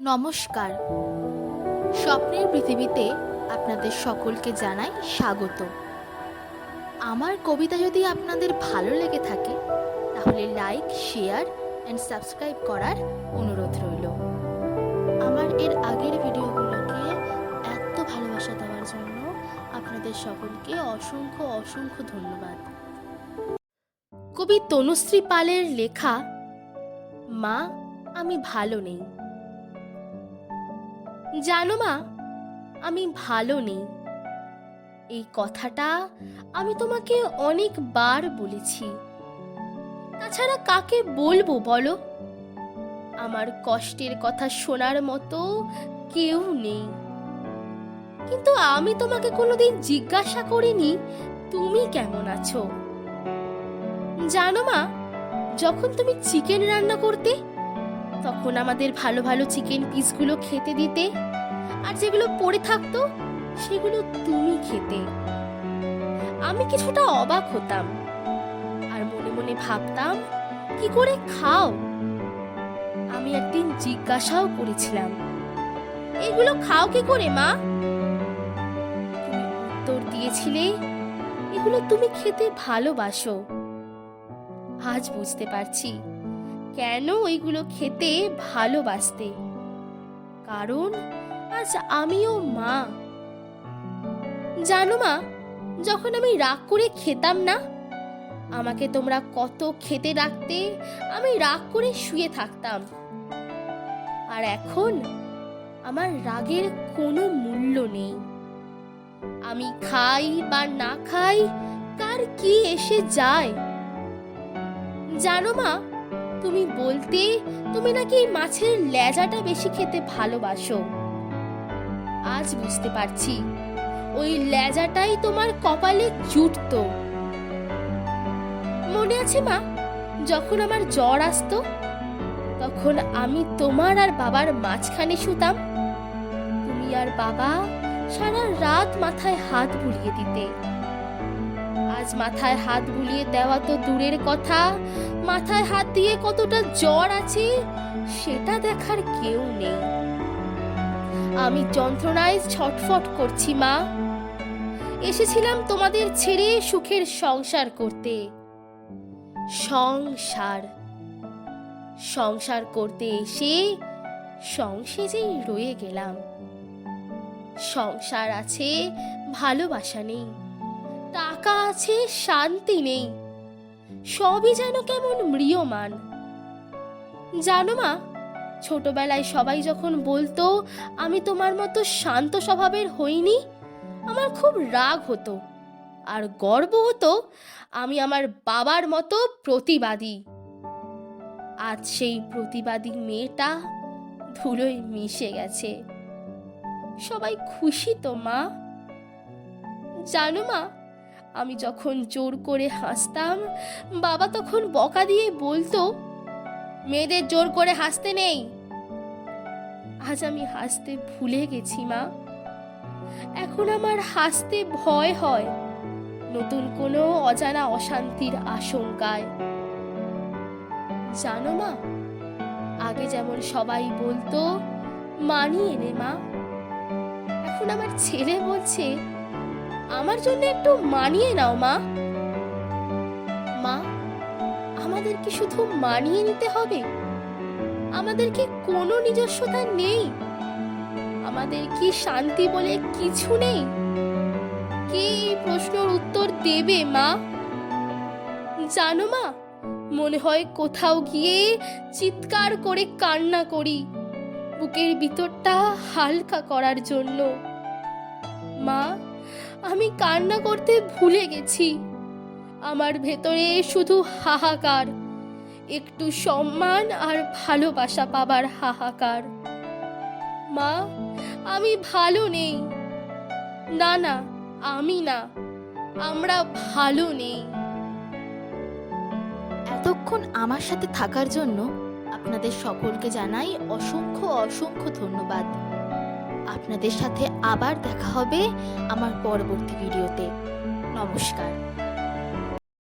নমস্কার। স্বপ্নের পৃথিবীতে আপনাদের সকলকে জানাই স্বাগত। আমার কবিতা যদি আপনাদের ভালো লেগে থাকে, তাহলে লাইক শেয়ার অ্যান্ড সাবস্ক্রাইব করার অনুরোধ রইল। আমার এর আগের ভিডিওগুলোকে এত ভালোবাসা দেওয়ার জন্য আপনাদের সকলকে অসংখ্য অসংখ্য ধন্যবাদ। কবি তনুশ্রী পালের লেখা, মা, আমি ভালো নেই। জানো মা, আমি ভালো নেই। এই কথাটা আমি তোমাকে অনেকবার বলেছি। তাছাড়া কাকে বলব বলো? আমার কষ্টের কথা শোনার মতো কেউ নেই। কিন্তু আমি তোমাকে কোনোদিন জিজ্ঞাসা করিনি, তুমি কেমন আছো? জানো মা, যখন তুমি চিকেন রান্না করতে তখন আমাদের ভালো ভালো চিকেন পিসগুলো খেতে দিতে। আর যেগুলো পড়ে থাকতো, সেগুলো তুমি খেতে। আমি কিছুটা অবাক হতাম। আর মনে মনে ভাবতাম, কি করে খাও? আমি একদিন জিজ্ঞাসাও করেছিলাম, এগুলো খাও কি করে, মা? তুমি উত্তর দিয়েছিলে, এগুলো তুমি খেতে ভালোবাসো। আজ বুঝতে পারছি কেন ওইগুলো খেতে ভালোবাসতে? কারণ আজ আমিও মা। জানো মা, যখন আমি রাগ করে খেতাম না, আমাকে তোমরা কত খেতে রাখতে আমি রাগ করে শুয়ে থাকতাম। আর এখন আমার রাগের কোনো মূল্য নেই। আমি খাই বা না খাই, কার কি এসে যায়? জানো মা তুমি বলতে তুমি নাকি এই মাছের লেজাটা বেশি খেতে ভালোবাসো। আজ বুঝতে পারছি, ওই লেজাটাই তোমার কপালে জুটতো। মনে আছে মা, যখন আমার জ্বর আসতো, তখন আমি তোমার আর বাবার মাঝখানে শুতাম। তুমি আর বাবা সারা রাত মাথায় হাত বুলিয়ে দিতে। আজ মাথায় হাত বুলিয়ে দেওয়া তো দূরের কথা। মাথায় হাত দিয়ে কতটা জ্বর আছে, সেটা দেখার কেউ নেই। আমি যন্ত্রণায় ছটফট করছি, মা। এসেছিলাম তোমাদের ছেড়ে সুখের সংসার করতে। সংসার। সংসার করতে এসে সংসেজেই রয়ে গেলাম। সংসার আছে, ভালোবাসা নেই। টাকা আছে শান্তি নেই। সবই যেন কেমন ম্রিয়মান। জানো মা, ছোটবেলায় সবাই যখন বলতো, আমি তোমার মতো শান্ত স্বভাবের হইনি আমার খুব রাগ হতো। আর গর্ব হতো, আমি আমার বাবার মতো প্রতিবাদী আজ সেই প্রতিবাদী মেয়েটা ধুলোয় মিশে গেছে। সবাই খুশি তো মা? জানো মা আমি যখন জোর করে হাসতাম, বাবা তখন বকা দিয়ে বলতো, মেয়েদের জোর করে হাসতে নেই। আজ আমি হাসতে ভুলে গেছি, মা। এখন আমার হাসতে ভয় হয় নতুন কোনো অজানা অশান্তির আশঙ্কায়। জানো মা, আগে যেমন সবাই বলতো, মানিয়ে নে মা। এখন আমার ছেলে বলছে আমার জন্য একটু মানিয়ে নাও, মা। মা আমাদের কি শুধু মানিয়ে নিতে হবে। আমাদের কি কোনো নিজস্বতা নেই। আমাদের কি শান্তি বলে কিছু নেই? কে এই প্রশ্নের উত্তর দেবে, মা? জানো, মা, মনে হয় কোথাও গিয়ে চিৎকার করে কান্না করি। বুকের ভিতরটা হালকা করার জন্য। মা আমি কান্না করতে ভুলে গেছি। আমার ভেতরে শুধু হাহাকার। একটু সম্মান আর ভালোবাসা পাবার হাহাকার। মা, আমি ভালো নেই। না না, আমি না, আমরা ভালো নেই। এতক্ষণ আমার সাথে থাকার জন্য আপনাদের সকলকে জানাই অসংখ্য অসংখ্য ধন্যবাদ। আপনাদের সাথে আবার দেখা হবে আমার পরবর্তী ভিডিওতে। নমস্কার।